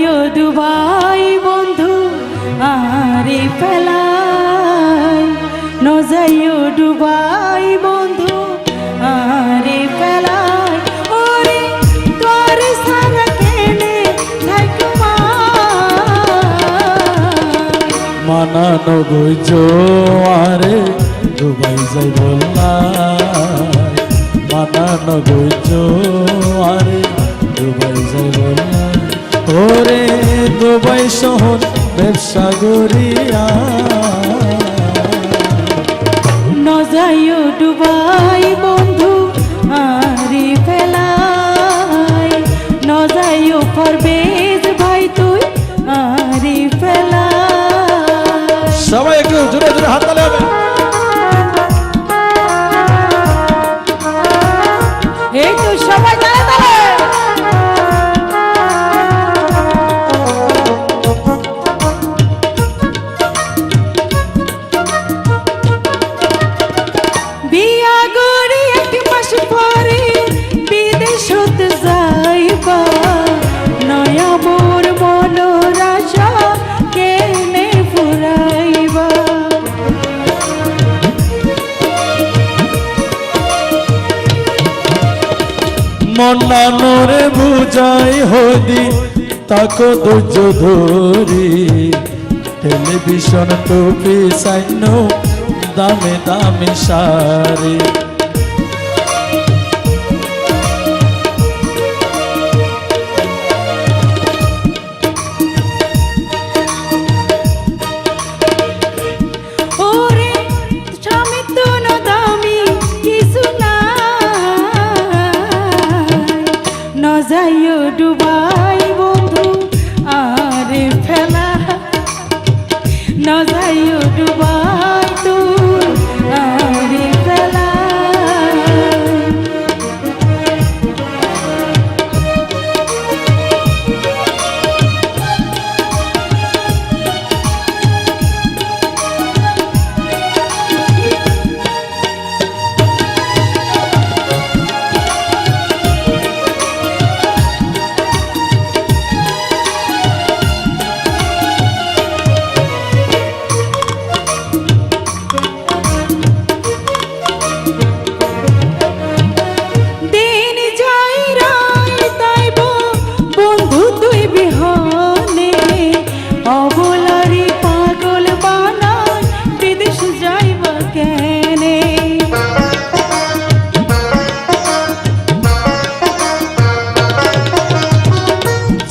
ডুবাই বন্ধু, আরে ফেলাই ন যাইও ডুবাই বন্ধু, আরে ফেলাই ওরে, তোর সারা কেনে মানানো বুঝো আরে দুবাই যাই বললাই বুঝো আরে ব্যবসা গড়িয়া ন ডুবাই। মন্নানোরে বুঝাই হদি তাকো ধৈর্য ধরি টেলিভিশন টুপি সাইন দামে দামে সারি ন যাইও ডুবাই বন্ধু আরে ফেলা। না যাইও ডুবাই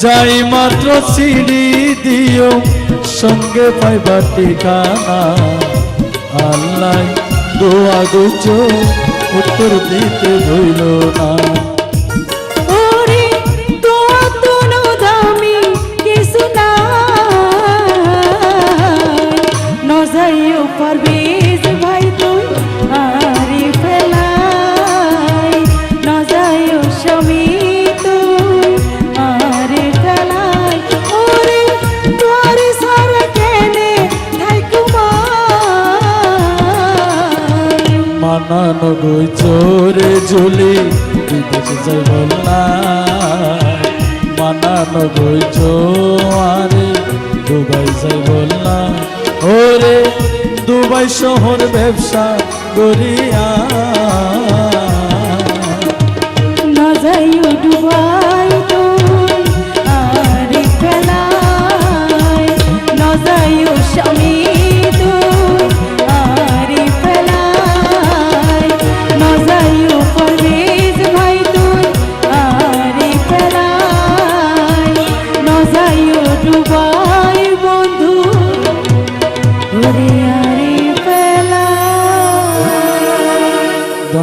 যাই মাত্র সিঁড়ি দিও, সঙ্গে পাইবা ঠিকানা। আল্লাহ দোয়া গুছো উত্তর দিতে হইল না। ওরে মানানো গই চোরে ঝুলি, বিদেশ যাই বললাই মানান গই চোয়ারে দুবাই যাই বললাই ওরে দুবাই শহর ব্যবসা গড়িয়া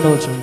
noite.